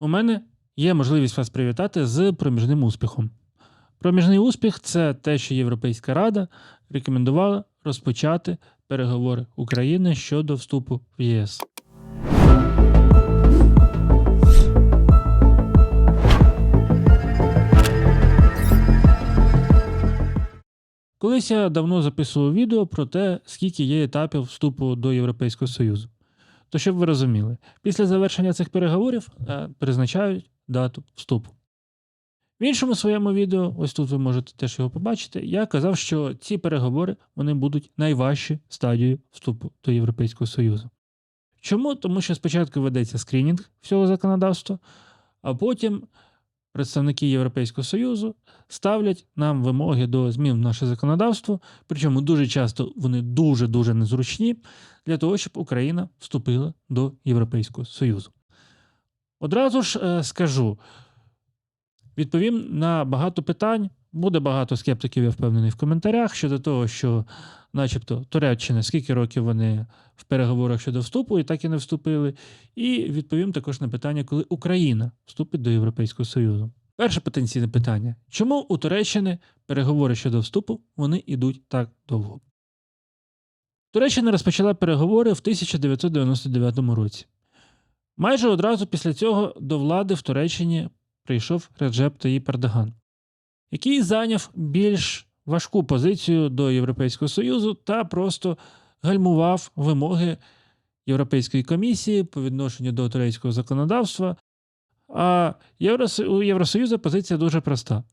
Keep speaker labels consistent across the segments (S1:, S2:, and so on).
S1: У мене є можливість вас привітати з проміжним успіхом. Проміжний успіх це те, що Європейська Рада рекомендувала розпочати переговори України щодо вступу в ЄС. Колись я давно записував відео про те, скільки є етапів вступу до Європейського Союзу. То щоб ви розуміли, після завершення цих переговорів е, призначають дату вступу. В іншому своєму відео, ось тут ви можете теж його побачити, я казав, що ці переговори вони будуть найважчі стадією вступу до Європейського Союзу. Чому? Тому що спочатку ведеться скринінг всього законодавства, а потім представники Європейського Союзу ставлять нам вимоги до змін в наше законодавство, причому дуже часто вони дуже-дуже незручні для того, щоб Україна вступила до Європейського Союзу. Одразу ж е, скажу, відповім на багато питань. Буде багато скептиків, я впевнений в коментарях щодо того, що, начебто, Туреччина, скільки років вони в переговорах щодо вступу і так і не вступили. І відповім також на питання, коли Україна вступить до Європейського Союзу. Перше потенційне питання: чому у Туреччини переговори щодо вступу вони йдуть так довго? Туреччина розпочала переговори в 1999 році. Майже одразу після цього до влади в Туреччині прийшов Реджеп Таїп Ердоган, який зайняв більш важку позицію до Європейського Союзу та просто гальмував вимоги Європейської комісії по відношенню до турецького законодавства. А у Євросоюзу позиція дуже проста.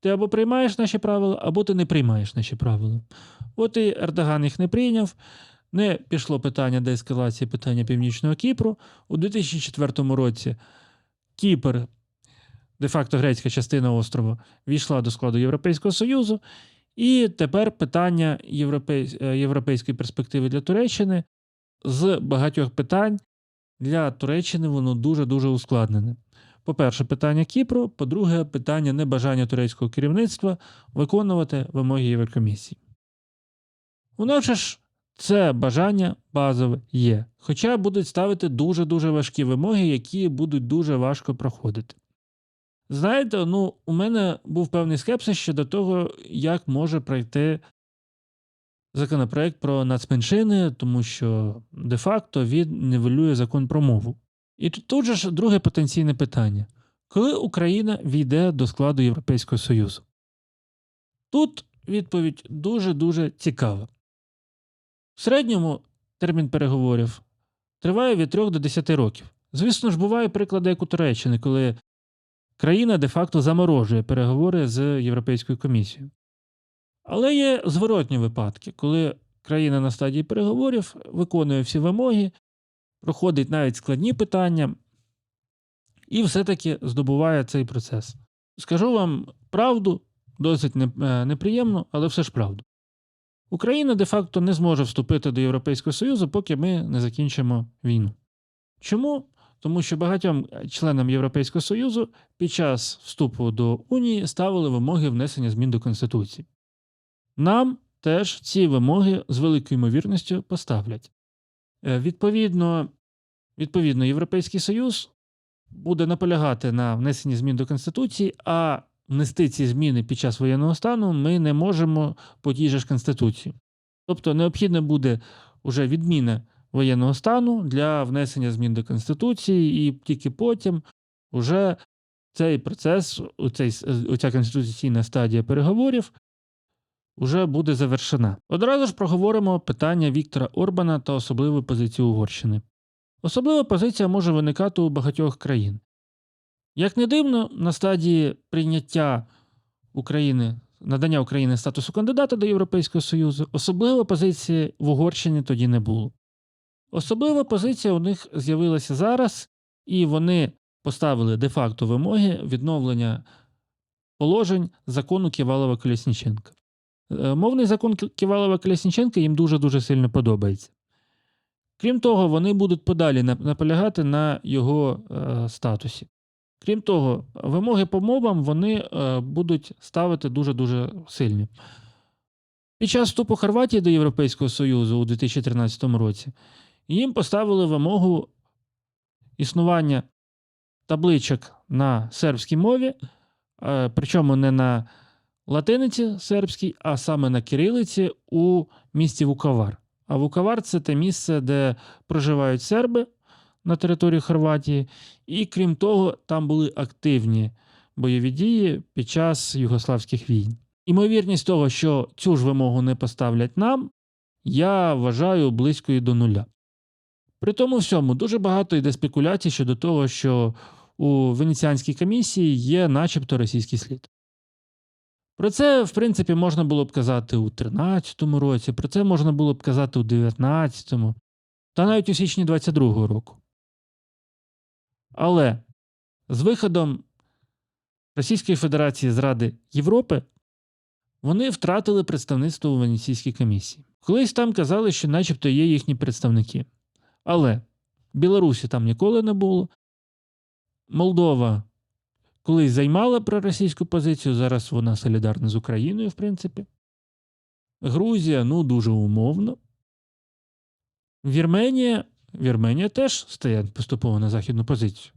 S1: Ти або приймаєш наші правила, або ти не приймаєш наші правила. От і Ердоган їх не прийняв. Не пішло питання деескалації питання Північного Кіпру. У 2004 році Кіпр, де-факто грецька частина острова, війшла до складу Європейського Союзу. І тепер питання е, європейської перспективи для Туреччини з багатьох питань для Туреччини воно дуже-дуже ускладнене. По-перше, питання Кіпру, по-друге, питання небажання турецького керівництва виконувати вимоги Єврокомісії. Воно ж це бажання базове є, хоча будуть ставити дуже-дуже важкі вимоги, які будуть дуже важко проходити. Знаєте, ну, у мене був певний скепсис щодо того, як може пройти законопроект про нацменшини, тому що де-факто він нівелює закон про мову. І тут же ж друге потенційне питання: коли Україна війде до складу Європейського Союзу? Тут відповідь дуже-дуже цікава. В середньому термін переговорів триває від 3 до 10 років. Звісно ж, бувають приклади, як у Туреччини, коли країна де-факто заморожує переговори з Європейською комісією. Але є зворотні випадки, коли країна на стадії переговорів виконує всі вимоги, проходить навіть складні питання і все-таки здобуває цей процес. Скажу вам правду, досить е, неприємно, але все ж правду. Україна де-факто не зможе вступити до Європейського Союзу, поки ми не закінчимо війну. Чому? Тому що багатьом членам Європейського Союзу під час вступу до Унії ставили вимоги внесення змін до Конституції. Нам теж ці вимоги з великою ймовірністю поставлять. Е, Відповідно, відповідно, Європейський Союз буде наполягати на внесенні змін до Конституції, а внести ці зміни під час воєнного стану ми не можемо по тій же ж Конституції. Тобто необхідна буде уже відміна воєнного стану для внесення змін до Конституції, і тільки потім уже цей процес, оцей, оця конституційна стадія переговорів уже буде завершена. Одразу ж проговоримо питання Віктора Орбана та особливу позицію Угорщини. Особлива позиція може виникати у багатьох країн. Як не дивно, на стадії прийняття України, надання України статусу кандидата до Європейського Союзу, особлива позиції в Угорщині тоді не було. Особлива позиція у них з'явилася зараз, і вони поставили де-факто вимоги відновлення положень закону Ківалова Колісніченка. Е, Мовний закон Ківалова Колісніченка їм дуже-дуже сильно подобається. Крім того, вони будуть подалі наполягати на його е, статусі. Крім того, вимоги по мовам вони е, будуть ставити дуже-дуже сильні. Під час вступу Хорватії до Європейського Союзу у 2013 році їм поставили вимогу існування табличок на сербській мові, е, причому не на латиниці сербській, а саме на кирилиці у місті Вуковар. А Вуковар це те місце, де проживають серби на території Хорватії, і крім того, там були активні бойові дії під час югославських війн. Імовірність того, що цю ж вимогу не поставлять нам, я вважаю близькою до нуля. При тому всьому дуже багато йде спекуляцій щодо того, що у Венеціанській комісії є начебто російський слід. Про це, в принципі, можна було б казати у 13-му році, про це можна було б казати у 19-му, та навіть у січні 22-го року. Але з виходом Російської Федерації з Ради Європи вони втратили представництво у Венеційській комісії. Колись там казали, що начебто є їхні представники. Але Білорусі там ніколи не було. Молдова колись займала проросійську позицію, зараз вона солідарна з Україною, в принципі. Грузія, ну, дуже умовно. Вірменія, Вірменія теж стає поступово на західну позицію.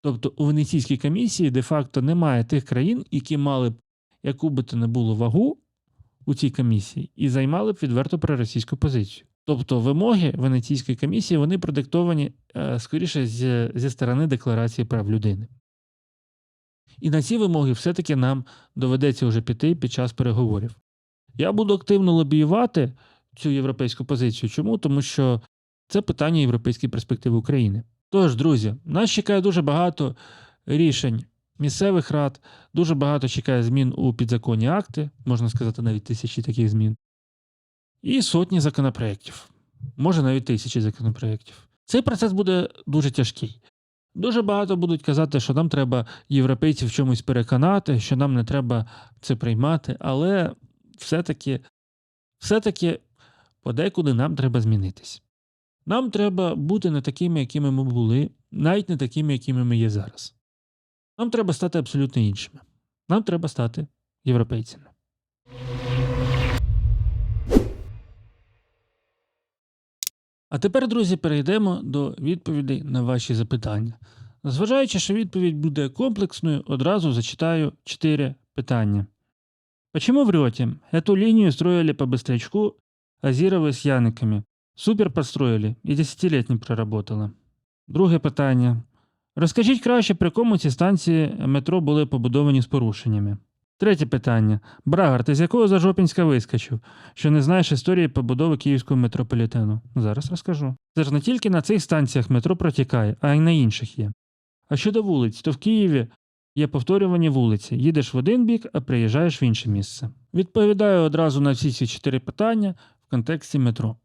S1: Тобто у Венеційській комісії де-факто немає тих країн, які мали б яку би то не було вагу у цій комісії, і займали б відверто проросійську позицію. Тобто вимоги Венеційської комісії вони продиктовані е, скоріше з, зі сторони Декларації прав людини. І на ці вимоги все-таки нам доведеться вже піти під час переговорів. Я буду активно лобіювати цю європейську позицію. Чому? Тому що це питання європейської перспективи України. Тож, друзі, нас чекає дуже багато рішень місцевих рад, дуже багато чекає змін у підзаконні акти, можна сказати, навіть тисячі таких змін, і сотні законопроєктів, може навіть тисячі законопроєктів. Цей процес буде дуже тяжкий. Дуже багато будуть казати, що нам треба європейців чомусь переконати, що нам не треба це приймати, але все-таки, все-таки подекуди нам треба змінитись. Нам треба бути не такими, якими ми були, навіть не такими, якими ми є зараз. Нам треба стати абсолютно іншими. Нам треба стати європейцями. А тепер, друзі, перейдемо до відповідей на ваші запитання. Зважаючи, що відповідь буде комплексною, одразу зачитаю чотири питання. Почему врете? Эту линию строили по быстрячку, Азировы с Яниками. Супер построили і десятилеть не проработала. Друге питання. Розкажіть краще, при кому ці станції метро були побудовані з порушеннями. Третє питання. Брагар, ти з якого зажопінська вискочив, що не знаєш історії побудови київського метрополітену? Зараз розкажу. Це ж не тільки на цих станціях метро протікає, а й на інших є. А щодо вулиць, то в Києві є повторювані вулиці. Їдеш в один бік, а приїжджаєш в інше місце. Відповідаю одразу на всі ці чотири питання в контексті метро.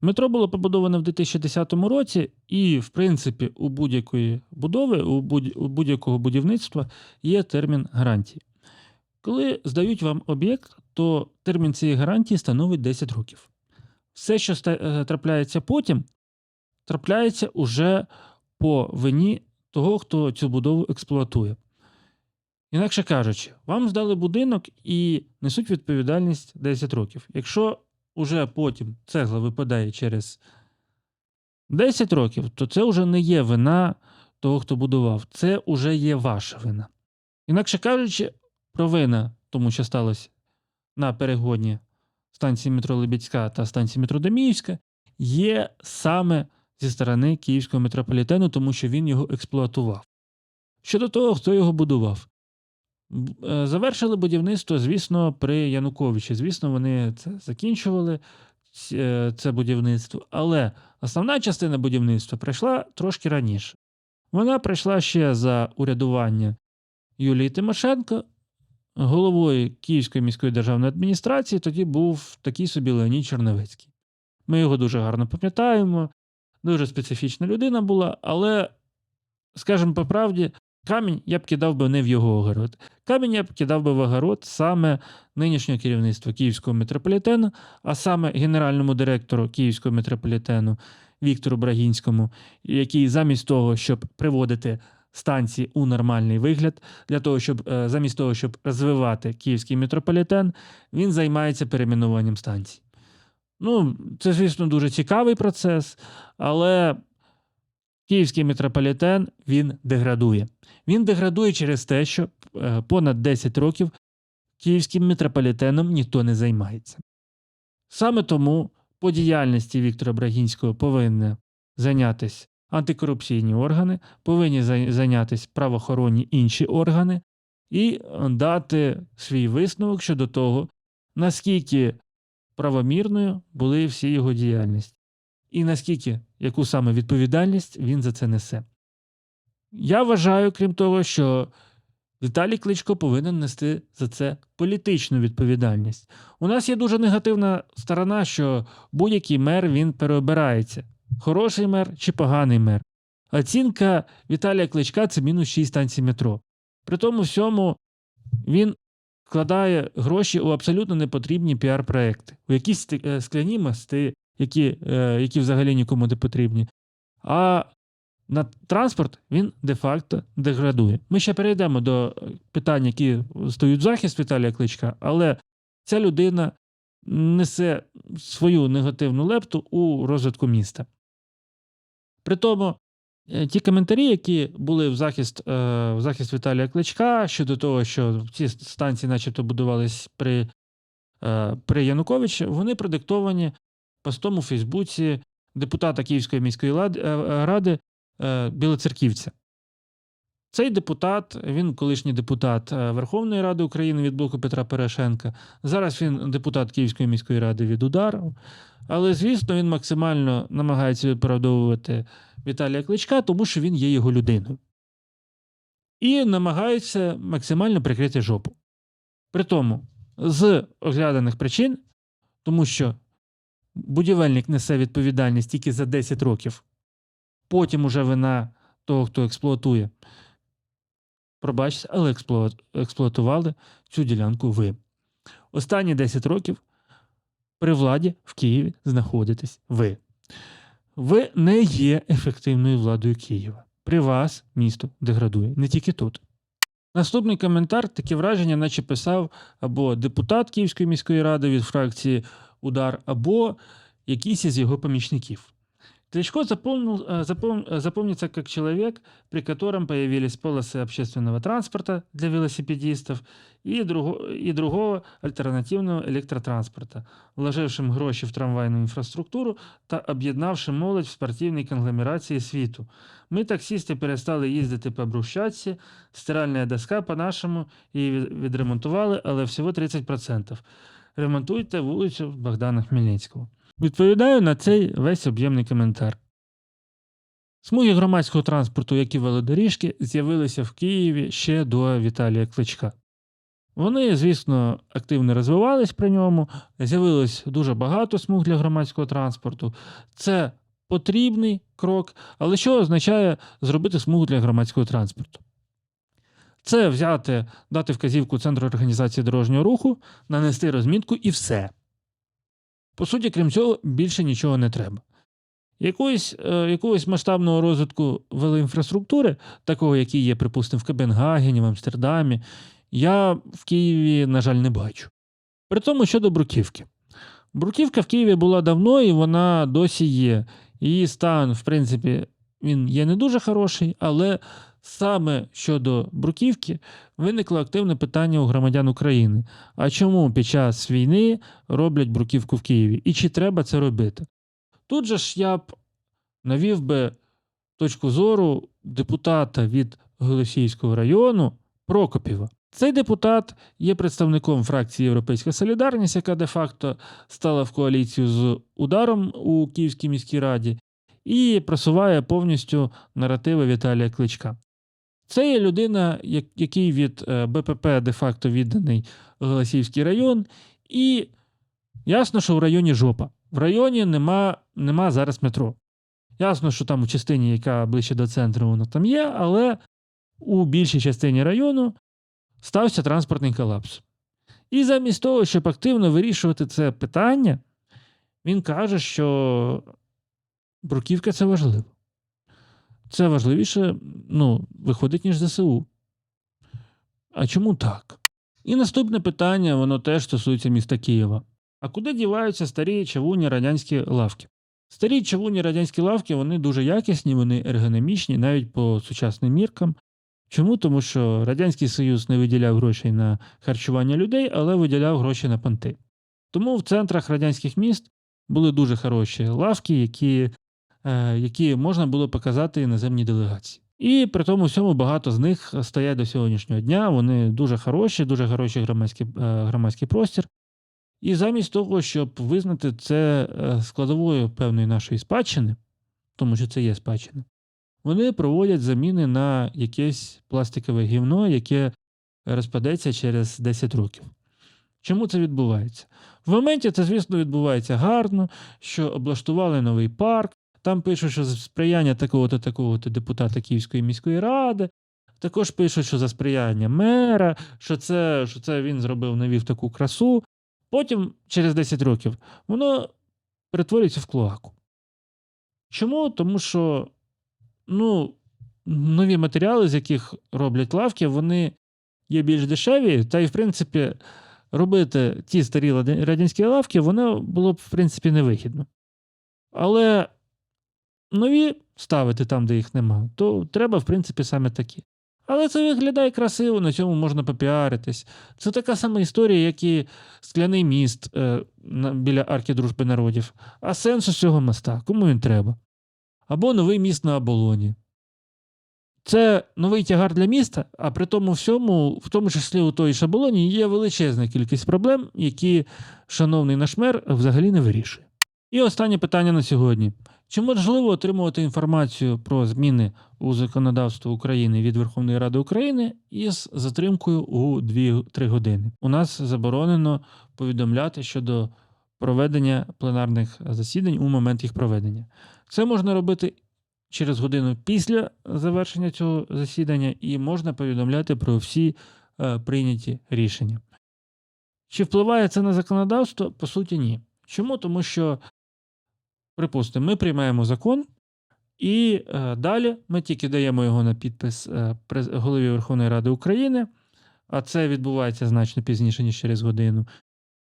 S1: Метро було побудоване в 2010 році, і, в принципі, у будь-якої будови, у будь-якого будівництва є термін гарантії. Коли здають вам об'єкт, то термін цієї гарантії становить 10 років. Все, що е, трапляється потім, трапляється уже по вині того, хто цю будову експлуатує. Інакше кажучи, вам здали будинок і несуть відповідальність 10 років. Якщо уже потім цегла випадає через 10 років, то це вже не є вина того, хто будував. Це вже є ваша вина. Інакше кажучи, провина тому, що сталося на перегоні станції метро Лебідська та станції метро Деміївська, є саме зі сторони Київського метрополітену, тому що він його експлуатував. Щодо того, хто його будував. Е, Завершили будівництво, звісно, при Януковичі. Звісно, вони це закінчували, е, це будівництво. Але основна частина будівництва прийшла трошки раніше. Вона прийшла ще за урядування Юлії Тимошенко, головою Київської міської державної адміністрації. Тоді був такий собі Леонід Черновецький. Ми його дуже гарно пам'ятаємо. Дуже специфічна людина була, але, скажімо по правді, камінь я б кидав би не в його огород. Камінь я б кидав би в огород саме нинішнього керівництва Київського метрополітену, а саме генеральному директору Київського метрополітену Віктору Брагінському, який замість того, щоб приводити станції у нормальний вигляд, для того, щоб е, замість того, щоб розвивати Київський метрополітен, він займається перейменуванням станцій. Ну, це, звісно, дуже цікавий процес, але Київський метрополітен він деградує. Він деградує через те, що е, понад 10 років київським метрополітеном ніхто не займається. Саме тому по діяльності Віктора Брагінського повинні зайнятися антикорупційні органи, повинні зайнятися правоохоронні інші органи і дати свій висновок щодо того, наскільки правомірною були всі його діяльності, і наскільки яку саме відповідальність він за це несе. Я вважаю, крім того, що Віталій Кличко повинен нести за це політичну відповідальність. У нас є дуже негативна сторона, що будь-який мер він переобирається. Хороший мер чи поганий мер. Оцінка Віталія Кличка це мінус 6 станцій метро. При тому всьому він вкладає гроші у абсолютно непотрібні піар-проекти, у якісь е, скляні мости, які, е, які взагалі нікому не потрібні. А на транспорт він де-факто деградує. Ми ще перейдемо до питань, які стоять в захист Віталія Кличка, але ця людина несе свою негативну лепту у розвитку міста. При тому, е, ті коментарі, які були в захист, е, в захист Віталія Кличка щодо того, що ці станції, начебто, будувались при, е, при Януковичі, вони продиктовані постом у Фейсбуці депутата Київської міської ради Білоцерківця. Цей депутат, він колишній депутат е, Верховної Ради України від блоку Петра Порошенка. Зараз він депутат Київської міської ради від удару. Але, звісно, він максимально намагається виправдовувати Віталія Кличка, тому що він є його людиною. І намагається максимально прикрити жопу. При тому, з огляданих причин, тому що будівельник несе відповідальність тільки за 10 років, потім уже вина того, хто експлуатує. Пробачте, але експлуатували цю ділянку ви. Останні 10 років при владі в Києві знаходитесь ви. Ви не є ефективною владою Києва. При вас місто деградує, не тільки тут. Наступний коментар таке враження, наче писав або депутат Київської міської ради від фракції Удар, або якийсь із його помічників. Кличко запомнил, э, запом- э, запомнится как человек, при котором появились полосы общественного транспорта для велосипедистов и, друго, и другого альтернативного электротранспорта, вложившим гроші в трамвайну інфраструктуру та об'єднавши молодь в спортивній конгломерації світу. Ми, таксісти, перестали їздити по брусчатці, стиральна доска по-нашому її від- відремонтували, але всього 30%. Ремонтуйте вулицю Богдана Хмельницького. Відповідаю на цей весь об'ємний коментар. Смуги громадського транспорту, як і велодоріжки, з'явилися в Києві ще до Віталія Кличка. Вони, звісно, активно розвивались при ньому, з'явилось дуже багато смуг для громадського транспорту. Це потрібний крок, але що означає зробити смугу для громадського транспорту? Це взяти, дати вказівку Центру організації дорожнього руху, нанести розмітку і все. По суті, крім цього, більше нічого не треба. Якоїсь, е, якогось масштабного розвитку велоінфраструктури, такого, який є, припустимо, в Копенгагені, в Амстердамі, я в Києві, на жаль, не бачу. При тому щодо Бруківки. Бруківка в Києві була давно і вона досі є. Її стан, в принципі, він є не дуже хороший, але саме щодо Бруківки виникло активне питання у громадян України. А чому під час війни роблять бруківку в Києві? І чи треба це робити? Тут же ж я б навів би точку зору депутата від Голосіївського району Прокопєва. Цей депутат є представником фракції Європейська Солідарність, яка де-факто стала в коаліцію з ударом у Київській міській раді, і просуває повністю наративи Віталія Кличка. Це є людина, який від е, БПП де-факто відданий Голосіївський район, і ясно, що в районі жопа. В районі нема, нема зараз метро. Ясно, що там у частині, яка ближче до центру, воно там є, але у більшій частині району стався транспортний колапс. І замість того, щоб активно вирішувати це питання, він каже, що бруківка це важливо. Це важливіше, ну, виходить, ніж ЗСУ. А чому так? І наступне питання, воно теж стосується міста Києва. А куди діваються старі чавунні радянські лавки? Старі чавунні радянські лавки вони дуже якісні, вони ергономічні, навіть по сучасним міркам. Чому? Тому що Радянський Союз не виділяв грошей на харчування людей, але виділяв гроші на понти. Тому в центрах радянських міст були дуже хороші лавки, які, які можна було показати іноземній делегації. І при тому всьому багато з них стоять до сьогоднішнього дня. Вони дуже хороші, дуже хороший громадський, е, громадський простір. І замість того, щоб визнати це е, складовою певної нашої спадщини, тому що це є спадщина, вони проводять заміни на якесь пластикове гівно, яке розпадеться через 10 років. Чому це відбувається? В моменті це, звісно, відбувається гарно, що облаштували новий парк. Там пишуть, що за сприяння такого-то такого-то депутата Київської міської ради. Також пишуть, що за сприяння мера, що це, що це він зробив, навів таку красу. Потім, через 10 років, воно перетворюється в клоаку. Чому? Тому що ну, нові матеріали, з яких роблять лавки, вони є більш дешеві, та й, в принципі, робити ті старі радянські лавки, воно було б, в принципі, невигідно. Але нові ставити там, де їх нема, то треба, в принципі, саме такі. Але це виглядає красиво, на цьому можна попіаритись. Це така сама історія, як і скляний міст е, біля арки дружби народів. А сенсу цього моста, кому він треба? Або новий міст на оболоні. Це новий тягар для міста, а при тому всьому, в тому числі у той ж оболоні, є величезна кількість проблем, які шановний наш мер взагалі не вирішує. І останнє питання на сьогодні. Чи можливо отримувати інформацію про зміни у законодавство України від Верховної Ради України із затримкою у 2-3 години? У нас заборонено повідомляти щодо проведення пленарних засідань у момент їх проведення. Це можна робити через годину після завершення цього засідання, і можна повідомляти про всі е, прийняті рішення. Чи впливає це на законодавство? По суті, ні. Чому? Тому що, припустимо, ми приймаємо закон, і е, далі ми тільки даємо його на підпис е, голові Верховної Ради України, а це відбувається значно пізніше, ніж через годину.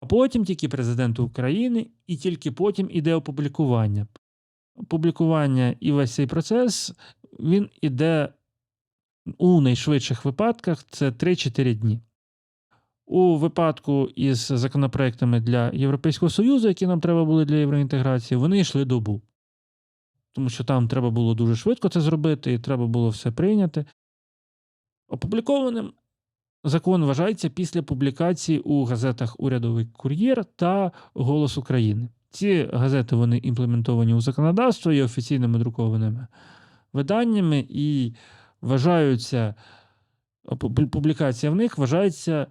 S1: А потім тільки президенту України, і тільки потім іде опублікування. Опублікування і весь цей процес він іде у найшвидших випадках це 3-4 дні. У випадку із законопроектами для Європейського Союзу, які нам треба були для євроінтеграції, вони йшли добу. Тому що там треба було дуже швидко це зробити, і треба було все прийняти. Опублікованим закон вважається після публікації у газетах Урядовий кур'єр та Голос України. Ці газети вони імплементовані у законодавство і офіційними друкованими виданнями, і вважаються публікація в них вважається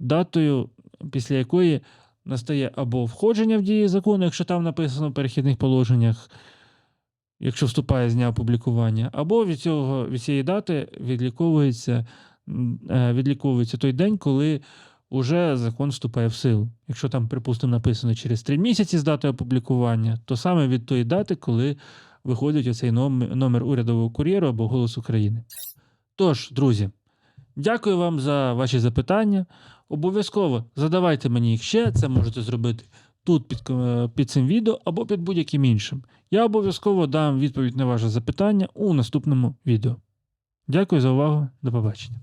S1: датою, після якої настає або входження в дії закону, якщо там написано в перехідних положеннях, якщо вступає з дня опублікування, або від, цього, від цієї дати відліковується, е, відліковується той день, коли уже закон вступає в силу. Якщо там, припустимо, написано через три місяці з дати опублікування, то саме від тої дати, коли виходить оцей номер, номер урядового кур'єру або голос України. Тож, друзі, дякую вам за ваші запитання. Обов'язково задавайте мені їх ще, це можете зробити тут під, під цим відео або під будь-яким іншим. Я обов'язково дам відповідь на ваше запитання у наступному відео. Дякую за увагу. До побачення.